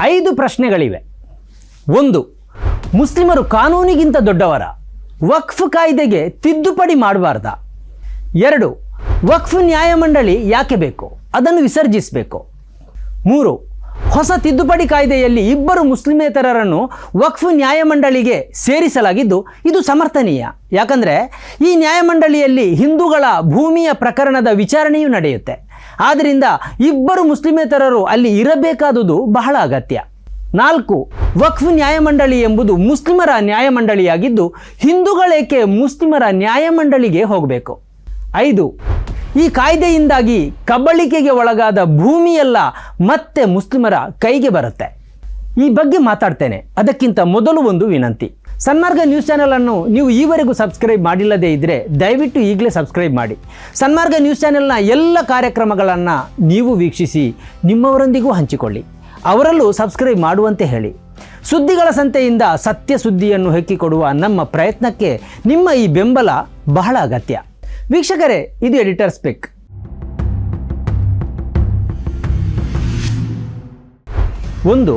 ಐದು ಪ್ರಶ್ನೆಗಳಿವೆ. ಒಂದು, ಮುಸ್ಲಿಮರು ಕಾನೂನಿಗಿಂತ ದೊಡ್ಡವರ, ವಕ್ಫ್ ಕಾಯ್ದೆಗೆ ತಿದ್ದುಪಡಿ ಮಾಡಬಾರ್ದ? ಎರಡು, ವಕ್ಫ್ ನ್ಯಾಯಮಂಡಳಿ ಯಾಕೆ ಬೇಕು? ಅದನ್ನು ವಿಸರ್ಜಿಸಬೇಕು. ಮೂರು, ಹೊಸ ತಿದ್ದುಪಡಿ ಕಾಯ್ದೆಯಲ್ಲಿ ಇಬ್ಬರು ಮುಸ್ಲಿಮೇತರರನ್ನು ವಕ್ಫ್ ನ್ಯಾಯಮಂಡಳಿಗೆ ಸೇರಿಸಲಾಗಿದ್ದು ಇದು ಸಮರ್ಥನೀಯ. ಯಾಕಂದರೆ ಈ ನ್ಯಾಯಮಂಡಳಿಯಲ್ಲಿ ಹಿಂದೂಗಳ ಭೂಮಿಯ ಪ್ರಕರಣದ ವಿಚಾರಣೆಯೂ ನಡೆಯುತ್ತೆ. ಆದ್ದರಿಂದ ಇಬ್ಬರು ಮುಸ್ಲಿಮೇತರರು ಅಲ್ಲಿ ಇರಬೇಕಾದುದು ಬಹಳ ಅಗತ್ಯ. ನಾಲ್ಕು, ವಕ್ಫ್ ನ್ಯಾಯಮಂಡಳಿ ಎಂಬುದು ಮುಸ್ಲಿಮರ ನ್ಯಾಯಮಂಡಳಿಯಾಗಿದ್ದು ಹಿಂದೂಗಳೇಕೆ ಮುಸ್ಲಿಮರ ನ್ಯಾಯಮಂಡಳಿಗೆ ಹೋಗಬೇಕು? ಐದು, ಈ ಕಾಯ್ದೆಯಿಂದಾಗಿ ಕಬಳಿಕೆಗೆ ಒಳಗಾದ ಭೂಮಿಯೆಲ್ಲ ಮತ್ತೆ ಮುಸ್ಲಿಮರ ಕೈಗೆ ಬರುತ್ತೆ. ಈ ಬಗ್ಗೆ ಮಾತಾಡ್ತೇನೆ. ಅದಕ್ಕಿಂತ ಮೊದಲು ಒಂದು ವಿನಂತಿ. ಸನ್ಮಾರ್ಗ ನ್ಯೂಸ್ ಚಾನಲನ್ನು ನೀವು ಈವರೆಗೂ ಸಬ್ಸ್ಕ್ರೈಬ್ ಮಾಡಿಲ್ಲದೇ ಇದ್ದರೆ ದಯವಿಟ್ಟು ಈಗಲೇ ಸಬ್ಸ್ಕ್ರೈಬ್ ಮಾಡಿ. ಸನ್ಮಾರ್ಗ ನ್ಯೂಸ್ ಚಾನೆಲ್ನ ಎಲ್ಲ ಕಾರ್ಯಕ್ರಮಗಳನ್ನು ನೀವು ವೀಕ್ಷಿಸಿ ನಿಮ್ಮವರೊಂದಿಗೂ ಹಂಚಿಕೊಳ್ಳಿ. ಅವರಲ್ಲೂ ಸಬ್ಸ್ಕ್ರೈಬ್ ಮಾಡುವಂತೆ ಹೇಳಿ. ಸುದ್ದಿಗಳ ಸಂತೆಯಿಂದ ಸತ್ಯ ಸುದ್ದಿಯನ್ನು ಹೆಕ್ಕಿಕೊಡುವ ನಮ್ಮ ಪ್ರಯತ್ನಕ್ಕೆ ನಿಮ್ಮ ಈ ಬೆಂಬಲ ಬಹಳ ಅಗತ್ಯ. ವೀಕ್ಷಕರೇ, ಇದು ಎಡಿಟರ್ ಸ್ಪೆಕ್. ಒಂದು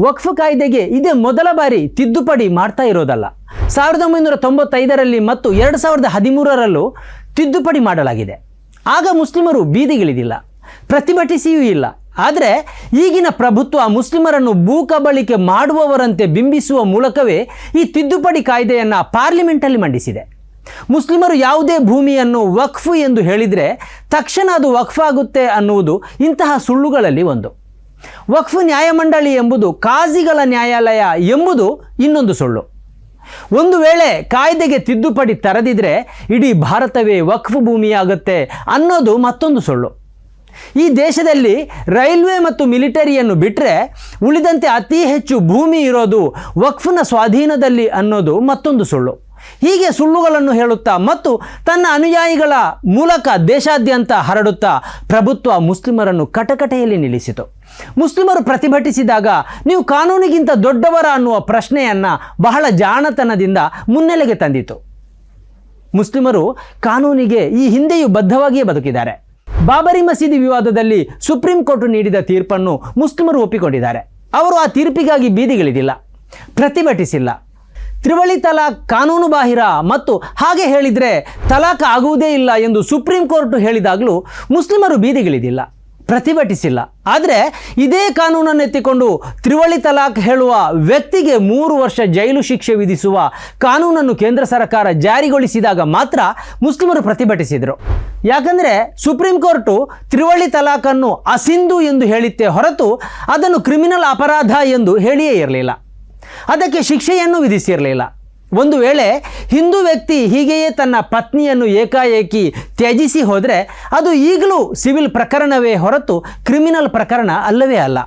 ವಕ್ಫ್ ಕಾಯ್ದೆಗೆ ಇದೇ ಮೊದಲ ಬಾರಿ ತಿದ್ದುಪಡಿ ಮಾಡ್ತಾ ಇರೋದಲ್ಲ. ಸಾವಿರದ ಒಂಬೈನೂರ ತೊಂಬತ್ತೈದರಲ್ಲಿ ಮತ್ತು ಎರಡು ಸಾವಿರದ ಹದಿಮೂರರಲ್ಲೂ ತಿದ್ದುಪಡಿ ಮಾಡಲಾಗಿದೆ. ಆಗ ಮುಸ್ಲಿಮರು ಬೀದಿಗಿಳಿದಿಲ್ಲ. ಪ್ರತಿಭಟಿಸಿಯೂ ಇಲ್ಲ. ಆದರೆ ಈಗಿನ ಪ್ರಭುತ್ವ ಮುಸ್ಲಿಮರನ್ನು ಭೂಕಬಳಿಕೆ ಮಾಡುವವರಂತೆ ಬಿಂಬಿಸುವ ಮೂಲಕವೇ ಈ ತಿದ್ದುಪಡಿ ಕಾಯ್ದೆಯನ್ನು ಪಾರ್ಲಿಮೆಂಟಲ್ಲಿ ಮಂಡಿಸಿದೆ. ಮುಸ್ಲಿಮರು ಯಾವುದೇ ಭೂಮಿಯನ್ನು ವಕ್ಫ್ ಎಂದು ಹೇಳಿದರೆ ತಕ್ಷಣ ಅದು ವಕ್ಫ್ ಆಗುತ್ತೆ ಅನ್ನುವುದು ಇಂತಹ ಸುಳ್ಳುಗಳಲ್ಲಿ ಒಂದು. ವಕ್ಫ್ ನ್ಯಾಯಮಂಡಳಿ ಎಂಬುದು ಕಾಜಿಗಳ ನ್ಯಾಯಾಲಯ ಎಂಬುದು ಇನ್ನೊಂದು ಸುಳ್ಳು. ಒಂದು ವೇಳೆ ಕಾಯ್ದೆಗೆ ತಿದ್ದುಪಡಿ ತರದಿದ್ರೆ ಇಡೀ ಭಾರತವೇ ವಕ್ಫ್ ಭೂಮಿಯಾಗುತ್ತೆ ಅನ್ನೋದು ಮತ್ತೊಂದು ಸುಳ್ಳು. ಈ ದೇಶದಲ್ಲಿ ರೈಲ್ವೆ ಮತ್ತು ಮಿಲಿಟರಿಯನ್ನು ಬಿಟ್ಟರೆ ಉಳಿದಂತೆ ಅತಿ ಹೆಚ್ಚು ಭೂಮಿ ಇರೋದು ವಕ್ಫ್ನ ಸ್ವಾಧೀನದಲ್ಲಿ ಅನ್ನೋದು ಮತ್ತೊಂದು ಸುಳ್ಳು. ಹೀಗೆ ಸುಳ್ಳುಗಳನ್ನು ಹೇಳುತ್ತಾ ಮತ್ತು ತನ್ನ ಅನುಯಾಯಿಗಳ ಮೂಲಕ ದೇಶಾದ್ಯಂತ ಹರಡುತ್ತಾ ಪ್ರಭುತ್ವ ಮುಸ್ಲಿಮರನ್ನು ಕಟಕಟೆಯಲ್ಲಿ ನಿಲ್ಲಿಸಿತು. ಮುಸ್ಲಿಮರು ಪ್ರತಿಭಟಿಸಿದಾಗ ನೀವು ಕಾನೂನಿಗಿಂತ ದೊಡ್ಡವರ ಅನ್ನುವ ಪ್ರಶ್ನೆಯನ್ನು ಬಹಳ ಜಾಣತನದಿಂದ ಮುನ್ನೆಲೆಗೆ ತಂದಿತು ಮುಸ್ಲಿಮರು ಕಾನೂನಿಗೆ ಈ ಹಿಂದೆಯೂ ಬದ್ಧವಾಗಿಯೇ ಬದುಕಿದ್ದಾರೆ. ಬಾಬರಿ ಮಸೀದಿ ವಿವಾದದಲ್ಲಿ ಸುಪ್ರೀಂ ಕೋರ್ಟ್ ನೀಡಿದ ತೀರ್ಪನ್ನು ಮುಸ್ಲಿಮರು ಒಪ್ಪಿಕೊಂಡಿದ್ದಾರೆ. ಅವರು ಆ ತೀರ್ಪಿಗಾಗಿ ಬೀದಿಗಿಳಿದಿಲ್ಲ, ಪ್ರತಿಭಟಿಸಿಲ್ಲ. ತ್ರಿವಳಿ ತಲಾಖ್ ಕಾನೂನು ಬಾಹಿರ ಮತ್ತು ಹಾಗೆ ಹೇಳಿದರೆ ತಲಾಖ್ ಆಗುವುದೇ ಇಲ್ಲ ಎಂದು ಸುಪ್ರೀಂ ಕೋರ್ಟ್ ಹೇಳಿದಾಗಲೂ ಮುಸ್ಲಿಮರು ಬೀದಿಗಿಳಿದಿಲ್ಲ. ಪ್ರತಿಭಟಿಸಿಲ್ಲ. ಆದರೆ ಇದೇ ಕಾನೂನನ್ನು ಎತ್ತಿಕೊಂಡು ತ್ರಿವಳಿ ತಲಾಖ್ ಹೇಳುವ ವ್ಯಕ್ತಿಗೆ ಮೂರು ವರ್ಷ ಜೈಲು ಶಿಕ್ಷೆ ವಿಧಿಸುವ ಕಾನೂನನ್ನು ಕೇಂದ್ರ ಸರ್ಕಾರ ಜಾರಿಗೊಳಿಸಿದಾಗ ಮಾತ್ರ ಮುಸ್ಲಿಮರು ಪ್ರತಿಭಟಿಸಿದರು. ಯಾಕಂದರೆ ಸುಪ್ರೀಂ ಕೋರ್ಟು ತ್ರಿವಳಿ ತಲಾಖನ್ನು ಅಸಿಂಧು ಎಂದು ಹೇಳಿತ್ತೇ ಹೊರತು ಅದನ್ನು ಕ್ರಿಮಿನಲ್ ಅಪರಾಧ ಎಂದು ಹೇಳಿಯೇ ಇರಲಿಲ್ಲ. ಅದಕ್ಕೆ ಶಿಕ್ಷೆಯನ್ನು ವಿಧಿಸಿರಲಿಲ್ಲ. ಒಂದು ವೇಳೆ ಹಿಂದೂ ವ್ಯಕ್ತಿ ಹೀಗೆಯೇ ತನ್ನ ಪತ್ನಿಯನ್ನು ಏಕಾಏಕಿ ತ್ಯಜಿಸಿ ಹೋದರೆ ಅದು ಈಗಲೂ ಸಿವಿಲ್ ಪ್ರಕರಣವೇ ಹೊರತು ಕ್ರಿಮಿನಲ್ ಪ್ರಕರಣ ಅಲ್ಲವೇ ಅಲ್ಲ.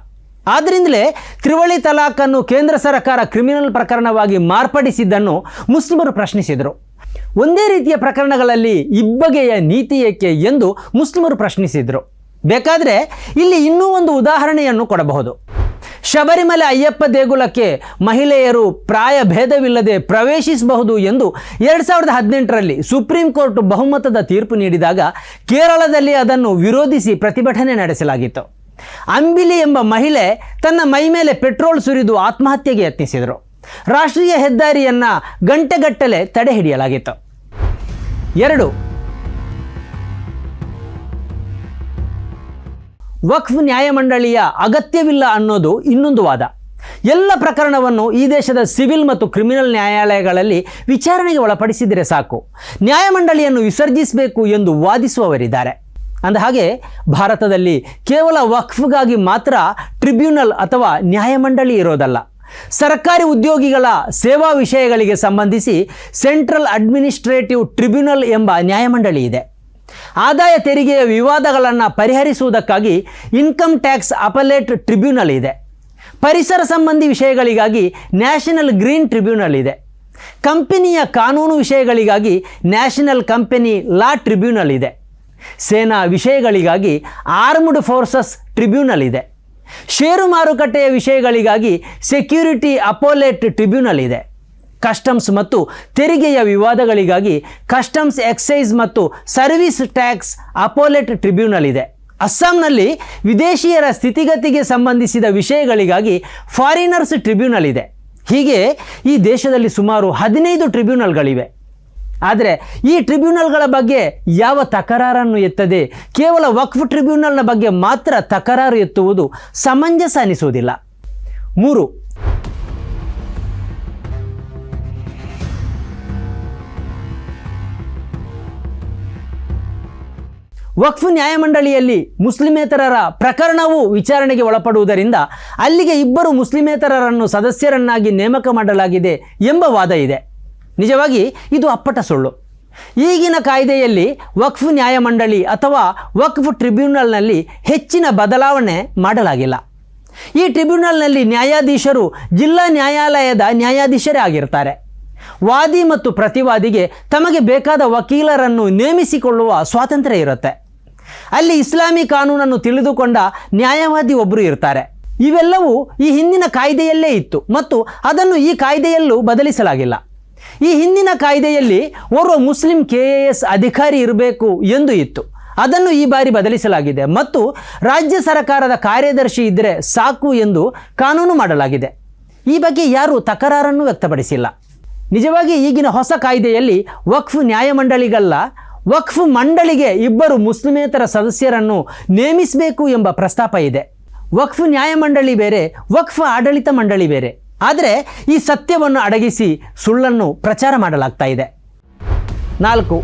ಆದ್ದರಿಂದಲೇ ತ್ರಿವಳಿ ತಲಾಖನ್ನು ಕೇಂದ್ರ ಸರ್ಕಾರ ಕ್ರಿಮಿನಲ್ ಪ್ರಕರಣವಾಗಿ ಮಾರ್ಪಡಿಸಿದ್ದನ್ನು ಮುಸ್ಲಿಮರು ಪ್ರಶ್ನಿಸಿದರು. ಒಂದೇ ರೀತಿಯ ಪ್ರಕರಣಗಳಲ್ಲಿ ಇಬ್ಬಗೆಯ ನೀತಿ ಏಕೆ ಎಂದು ಮುಸ್ಲಿಮರು ಪ್ರಶ್ನಿಸಿದರು. ಬೇಕಾದರೆ ಇಲ್ಲಿ ಇನ್ನೂ ಒಂದು ಉದಾಹರಣೆಯನ್ನು ಕೊಡಬಹುದು. ಶಬರಿಮಲೆ ಅಯ್ಯಪ್ಪ ದೇಗುಲಕ್ಕೆ ಮಹಿಳೆಯರು ಪ್ರಾಯ ಭೇದವಿಲ್ಲದೆ ಪ್ರವೇಶಿಸಬಹುದು ಎಂದು ಎರಡು ಸಾವಿರದ ಹದಿನೆಂಟರಲ್ಲಿ ಸುಪ್ರೀಂ ಕೋರ್ಟ್ ಬಹುಮತದ ತೀರ್ಪು ನೀಡಿದಾಗ ಕೇರಳದಲ್ಲಿ ಅದನ್ನು ವಿರೋಧಿಸಿ ಪ್ರತಿಭಟನೆ ನಡೆಸಲಾಗಿತ್ತು. ಅಂಬಿಲಿ ಎಂಬ ಮಹಿಳೆ ತನ್ನ ಮೈ ಮೇಲೆ ಪೆಟ್ರೋಲ್ ಸುರಿದು ಆತ್ಮಹತ್ಯೆಗೆ ಯತ್ನಿಸಿದರು. ರಾಷ್ಟ್ರೀಯ ಹೆದ್ದಾರಿಯನ್ನ ಗಂಟೆಗಟ್ಟಲೆ ತಡೆ ಹಿಡಿಯಲಾಗಿತ್ತು ಎರಡು ವಕ್ಫ್ ನ್ಯಾಯಮಂಡಳಿಯ ಅಗತ್ಯವಿಲ್ಲ ಅನ್ನೋದು ಇನ್ನೊಂದು ವಾದ. ಎಲ್ಲ ಪ್ರಕರಣವನ್ನು ಈ ದೇಶದ ಸಿವಿಲ್ ಮತ್ತು ಕ್ರಿಮಿನಲ್ ನ್ಯಾಯಾಲಯಗಳಲ್ಲಿ ವಿಚಾರಣೆಗೆ ಒಳಪಡಿಸಿದರೆ ಸಾಕು. ನ್ಯಾಯಮಂಡಳಿಯನ್ನು ವಿಸರ್ಜಿಸಬೇಕು ಎಂದು ವಾದಿಸುವವರಿದ್ದಾರೆ. ಅಂದಹಾಗೆ ಭಾರತದಲ್ಲಿ ಕೇವಲ ವಕ್ಫ್ಗಾಗಿ ಮಾತ್ರ ಟ್ರಿಬ್ಯುನಲ್ ಅಥವಾ ನ್ಯಾಯಮಂಡಳಿ ಇರೋದಲ್ಲ. ಸರ್ಕಾರಿ ಉದ್ಯೋಗಿಗಳ ಸೇವಾ ವಿಷಯಗಳಿಗೆ ಸಂಬಂಧಿಸಿ ಸೆಂಟ್ರಲ್ ಅಡ್ಮಿನಿಸ್ಟ್ರೇಟಿವ್ ಟ್ರಿಬ್ಯುನಲ್ ಎಂಬ ನ್ಯಾಯಮಂಡಳಿ ಇದೆ. ಆದಾಯ ತೆರಿಗೆಯ ವಿವಾದಗಳನ್ನು ಪರಿಹರಿಸುವುದಕ್ಕಾಗಿ ಇನ್ಕಮ್ ಟ್ಯಾಕ್ಸ್ ಅಪಲೇಟ್ ಟ್ರಿಬ್ಯುನಲ್ ಇದೆ. ಪರಿಸರ ಸಂಬಂಧಿ ವಿಷಯಗಳಿಗಾಗಿ ನ್ಯಾಷನಲ್ ಗ್ರೀನ್ ಟ್ರಿಬ್ಯುನಲ್ ಇದೆ. ಕಂಪನಿಯ ಕಾನೂನು ವಿಷಯಗಳಿಗಾಗಿ ನ್ಯಾಷನಲ್ ಕಂಪನಿ ಲಾ ಟ್ರಿಬ್ಯುನಲ್ ಇದೆ. ಸೇನಾ ವಿಷಯಗಳಿಗಾಗಿ ಆರ್ಮ್ಡ್ ಫೋರ್ಸಸ್ ಟ್ರಿಬ್ಯುನಲ್ ಇದೆ. ಷೇರು ಮಾರುಕಟ್ಟೆಯ ವಿಷಯಗಳಿಗಾಗಿ ಸೆಕ್ಯೂರಿಟಿ ಅಪೋಲೇಟ್ ಟ್ರಿಬ್ಯುನಲ್ ಇದೆ. ಕಸ್ಟಮ್ಸ್ ಮತ್ತು ತೆರಿಗೆಯ ವಿವಾದಗಳಿಗಾಗಿ ಕಸ್ಟಮ್ಸ್ ಎಕ್ಸೈಸ್ ಮತ್ತು ಸರ್ವಿಸ್ ಟ್ಯಾಕ್ಸ್ ಅಪೋಲೆಟ್ ಟ್ರಿಬ್ಯೂನಲ್ ಇದೆ ಅಸ್ಸಾಂನಲ್ಲಿ ವಿದೇಶಿಯರ ಸ್ಥಿತಿಗತಿಗೆ ಸಂಬಂಧಿಸಿದ ವಿಷಯಗಳಿಗಾಗಿ ಫಾರಿನರ್ಸ್ ಟ್ರಿಬ್ಯುನಲ್ ಇದೆ ಹೀಗೆ ಈ ದೇಶದಲ್ಲಿ ಸುಮಾರು ಹದಿನೈದು ಟ್ರಿಬ್ಯೂನಲ್ಗಳಿವೆ ಆದರೆ ಈ ಟ್ರಿಬ್ಯೂನಲ್ಗಳ ಬಗ್ಗೆ ಯಾವ ತಕರಾರನ್ನು ಎತ್ತದೆ? ಕೇವಲ ವಕ್ಫ್ ಟ್ರಿಬ್ಯೂನಲ್ನ ಬಗ್ಗೆ ಮಾತ್ರ ತಕರಾರು ಎತ್ತುವುದು ಸಮಂಜಸ ಅನಿಸುವುದಿಲ್ಲ. ಮೂರು ವಕ್ಫ್ ನ್ಯಾಯಮಂಡಳಿಯಲ್ಲಿ ಮುಸ್ಲಿಮೇತರರ ಪ್ರಕರಣವು ವಿಚಾರಣೆಗೆ ಒಳಪಡುವುದರಿಂದ ಅಲ್ಲಿಗೆ ಇಬ್ಬರು ಮುಸ್ಲಿಮೇತರರನ್ನು ಸದಸ್ಯರನ್ನಾಗಿ ನೇಮಕ ಮಾಡಲಾಗಿದೆ ಎಂಬ ವಾದ ಇದೆ. ನಿಜವಾಗಿ ಇದು ಅಪ್ಪಟ ಸುಳ್ಳು. ಈಗಿನ ಕಾಯ್ದೆಯಲ್ಲಿ ವಕ್ಫ್ ನ್ಯಾಯಮಂಡಳಿ ಅಥವಾ ವಕ್ಫ್ ಟ್ರಿಬ್ಯುನಲ್ನಲ್ಲಿ ಹೆಚ್ಚಿನ ಬದಲಾವಣೆ ಮಾಡಲಾಗಿಲ್ಲ. ಈ ಟ್ರಿಬ್ಯುನಲ್ನಲ್ಲಿ ನ್ಯಾಯಾಧೀಶರು ಜಿಲ್ಲಾ ನ್ಯಾಯಾಲಯದ ನ್ಯಾಯಾಧೀಶರೇ ಆಗಿರ್ತಾರೆ. ವಾದಿ ಮತ್ತು ಪ್ರತಿವಾದಿಗೆ ತಮಗೆ ಬೇಕಾದ ವಕೀಲರನ್ನು ನೇಮಿಸಿಕೊಳ್ಳುವ ಸ್ವಾತಂತ್ರ್ಯ ಇರುತ್ತೆ. ಅಲ್ಲಿ ಇಸ್ಲಾಮಿ ಕಾನೂನನ್ನು ತಿಳಿದುಕೊಂಡ ನ್ಯಾಯವಾದಿ ಒಬ್ಬರು ಇರ್ತಾರೆ. ಇವೆಲ್ಲವೂ ಈ ಹಿಂದಿನ ಕಾಯ್ದೆಯಲ್ಲೇ ಇತ್ತು ಮತ್ತು ಅದನ್ನು ಈ ಕಾಯ್ದೆಯಲ್ಲೂ ಬದಲಿಸಲಾಗಿಲ್ಲ. ಈ ಹಿಂದಿನ ಕಾಯ್ದೆಯಲ್ಲಿ ಓರ್ವ ಮುಸ್ಲಿಂ ಕೆ ಎಸ್ ಅಧಿಕಾರಿ ಇರಬೇಕು ಎಂದು ಇತ್ತು. ಅದನ್ನು ಈ ಬಾರಿ ಬದಲಿಸಲಾಗಿದೆ ಮತ್ತು ರಾಜ್ಯ ಸರ್ಕಾರದ ಕಾರ್ಯದರ್ಶಿ ಇದ್ದರೆ ಸಾಕು ಎಂದು ಕಾನೂನು ಮಾಡಲಾಗಿದೆ. ಈ ಬಗ್ಗೆ ಯಾರೂ ತಕರಾರನ್ನು ವ್ಯಕ್ತಪಡಿಸಿಲ್ಲ. ನಿಜವಾಗಿ ಈಗಿನ ಹೊಸ ಕಾಯ್ದೆಯಲ್ಲಿ ವಕ್ಫ್ ನ್ಯಾಯಮಂಡಳಿಗಲ್ಲ ವಕ್ಫ್ ಮಂಡಳಿಗೆ ಇಬ್ಬರು ಮುಸ್ಲಿಮೇತರ ಸದಸ್ಯರನ್ನು ನೇಮಿಸಬೇಕು ಎಂಬ ಪ್ರಸ್ತಾಪ ಇದೆ. ವಕ್ಫ್ ನ್ಯಾಯಮಂಡಳಿ ಬೇರೆ, ವಕ್ಫ್ ಆಡಳಿತ ಮಂಡಳಿ ಬೇರೆ. ಆದರೆ ಈ ಸತ್ಯವನ್ನು ಅಡಗಿಸಿ ಸುಳ್ಳನ್ನು ಪ್ರಚಾರ ಮಾಡಲಾಗ್ತಾ ಇದೆ. ನಾಲ್ಕು.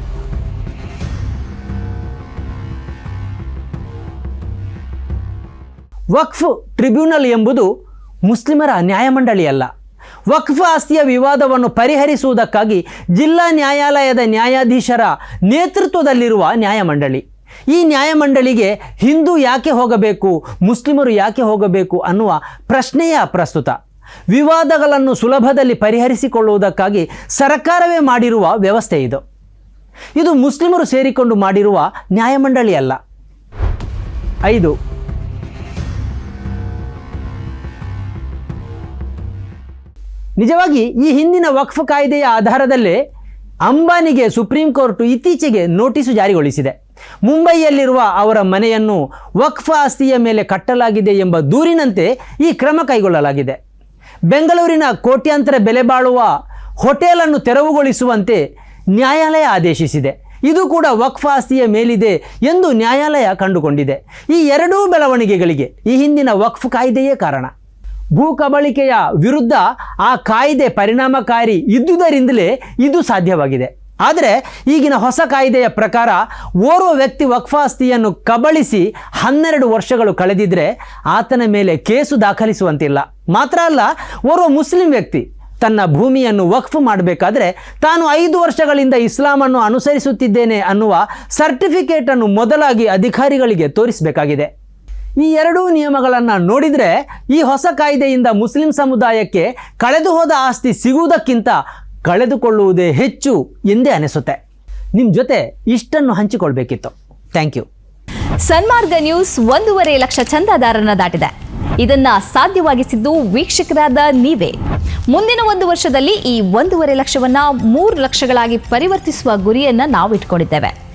ವಕ್ಫ್ ಟ್ರಿಬ್ಯುನಲ್ ಎಂಬುದು ಮುಸ್ಲಿಮರ ನ್ಯಾಯಮಂಡಳಿಯಲ್ಲ ವಕ್ಫ್ ಆಸ್ತಿಯ ವಿವಾದವನ್ನು ಪರಿಹರಿಸುವುದಕ್ಕಾಗಿ ಜಿಲ್ಲಾ ನ್ಯಾಯಾಲಯದ ನ್ಯಾಯಾಧೀಶರ ನೇತೃತ್ವದಲ್ಲಿರುವ ನ್ಯಾಯಮಂಡಳಿ. ಈ ನ್ಯಾಯಮಂಡಳಿಗೆ ಹಿಂದೂ ಯಾಕೆ ಹೋಗಬೇಕು, ಮುಸ್ಲಿಮರು ಯಾಕೆ ಹೋಗಬೇಕು ಅನ್ನುವ ಪ್ರಶ್ನೆಯೇ ಅಪ್ರಸ್ತುತ ವಿವಾದಗಳನ್ನು ಸುಲಭದಲ್ಲಿ ಪರಿಹರಿಸಿಕೊಳ್ಳುವುದಕ್ಕಾಗಿ ಸರ್ಕಾರವೇ ಮಾಡಿರುವ ವ್ಯವಸ್ಥೆ ಇದು. ಇದು ಮುಸ್ಲಿಮರು ಸೇರಿಕೊಂಡು ಮಾಡಿರುವ ನ್ಯಾಯಮಂಡಳಿ ಅಲ್ಲ ಐದು ನಿಜವಾಗಿ ಈ ಹಿಂದಿನ ವಕ್ಫ್ ಕಾಯ್ದೆಯ ಆಧಾರದಲ್ಲೇ ಅಂಬಾನಿಗೆ ಸುಪ್ರೀಂ ಕೋರ್ಟ್ ಇತ್ತೀಚೆಗೆ ನೋಟಿಸು ಜಾರಿಗೊಳಿಸಿದೆ. ಮುಂಬೈಯಲ್ಲಿರುವ ಅವರ ಮನೆಯನ್ನು ವಕ್ಫ್ ಆಸ್ತಿಯ ಮೇಲೆ ಕಟ್ಟಲಾಗಿದೆ ಎಂಬ ದೂರಿನಂತೆ ಈ ಕ್ರಮ ಕೈಗೊಳ್ಳಲಾಗಿದೆ. ಬೆಂಗಳೂರಿನ ಕೋಟ್ಯಾಂತರ ಬೆಲೆ ಬಾಳುವ ಹೋಟೆಲನ್ನು ತೆರವುಗೊಳಿಸುವಂತೆ ನ್ಯಾಯಾಲಯ ಆದೇಶಿಸಿದೆ. ಇದು ಕೂಡ ವಕ್ಫ್ ಆಸ್ತಿಯ ಮೇಲಿದೆ ಎಂದು ನ್ಯಾಯಾಲಯ ಕಂಡುಕೊಂಡಿದೆ. ಈ ಎರಡೂ ಬೆಳವಣಿಗೆಗಳಿಗೆ ಈ ಹಿಂದಿನ ವಕ್ಫ್ ಕಾಯ್ದೆಯೇ ಕಾರಣ. ಭೂ ಕಬಳಿಕೆಯ ವಿರುದ್ಧ ಆ ಕಾಯ್ದೆ ಪರಿಣಾಮಕಾರಿ ಇದ್ದುದರಿಂದಲೇ ಇದು ಸಾಧ್ಯವಾಗಿದೆ. ಆದರೆ ಈಗಿನ ಹೊಸ ಕಾಯ್ದೆಯ ಪ್ರಕಾರ ಓರ್ವ ವ್ಯಕ್ತಿ ವಕ್ಫಾಸ್ತಿಯನ್ನು ಕಬಳಿಸಿ ಹನ್ನೆರಡು ವರ್ಷಗಳು ಕಳೆದಿದ್ರೆ ಆತನ ಮೇಲೆ ಕೇಸು ದಾಖಲಿಸುವಂತಿಲ್ಲ. ಮಾತ್ರ ಅಲ್ಲ, ಓರ್ವ ಮುಸ್ಲಿಂ ವ್ಯಕ್ತಿ ತನ್ನ ಭೂಮಿಯನ್ನು ವಕ್ಫ್ ಮಾಡಬೇಕಾದ್ರೆ ತಾನು ಐದು ವರ್ಷಗಳಿಂದ ಇಸ್ಲಾಮನ್ನು ಅನುಸರಿಸುತ್ತಿದ್ದೇನೆ ಅನ್ನುವ ಸರ್ಟಿಫಿಕೇಟನ್ನು ಮೊದಲಾಗಿ ಅಧಿಕಾರಿಗಳಿಗೆ ತೋರಿಸಬೇಕಾಗಿದೆ. ಈ ಎರಡೂ ನಿಯಮಗಳನ್ನು ನೋಡಿದರೆ ಈ ಹೊಸ ಕಾಯ್ದೆಯಿಂದ ಮುಸ್ಲಿಂ ಸಮುದಾಯಕ್ಕೆ ಕಳೆದು ಹೋದ ಆಸ್ತಿ ಸಿಗುವುದಕ್ಕಿಂತ ಕಳೆದುಕೊಳ್ಳುವುದೇ ಹೆಚ್ಚು ಎಂದೇ ಅನಿಸುತ್ತೆ. ನಿಮ್ಮ ಜೊತೆ ಇಷ್ಟನ್ನು ಹಂಚಿಕೊಳ್ಬೇಕಿತ್ತು. ಥ್ಯಾಂಕ್ ಯು ಸನ್ಮಾರ್ಗ ನ್ಯೂಸ್ ಒಂದೂವರೆ ಲಕ್ಷ ಚಂದಾದಾರರನ್ನ ದಾಟಿದೆ. ಇದನ್ನ ಸಾಧ್ಯವಾಗಿಸಿದ್ದು ವೀಕ್ಷಕರಾದ ನೀವೇ. ಮುಂದಿನ ಒಂದು ವರ್ಷದಲ್ಲಿ ಈ ಒಂದೂವರೆ ಲಕ್ಷವನ್ನ ಮೂರು ಲಕ್ಷಗಳಾಗಿ ಪರಿವರ್ತಿಸುವ ಗುರಿಯನ್ನ ನಾವು ಇಟ್ಕೊಂಡಿದ್ದೇವೆ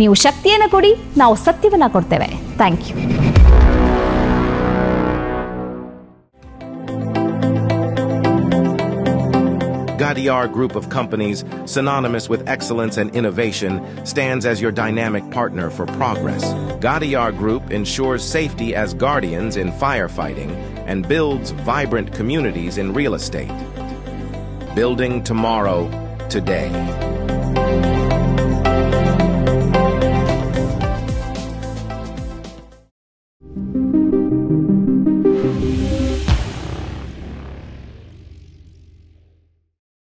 ನೀವು ಶಕ್ತಿಯನ್ನು ಕೊಡಿ ನಾವು ಸತ್ಯವನ್ನ ಕೊಡ್ತೇವೆ thank you Gadiar Group of Companies, synonymous with excellence and innovation, stands as your dynamic partner for progress. Gadiar Group ensures safety as guardians in firefighting and builds vibrant communities in real estate. Building tomorrow, today.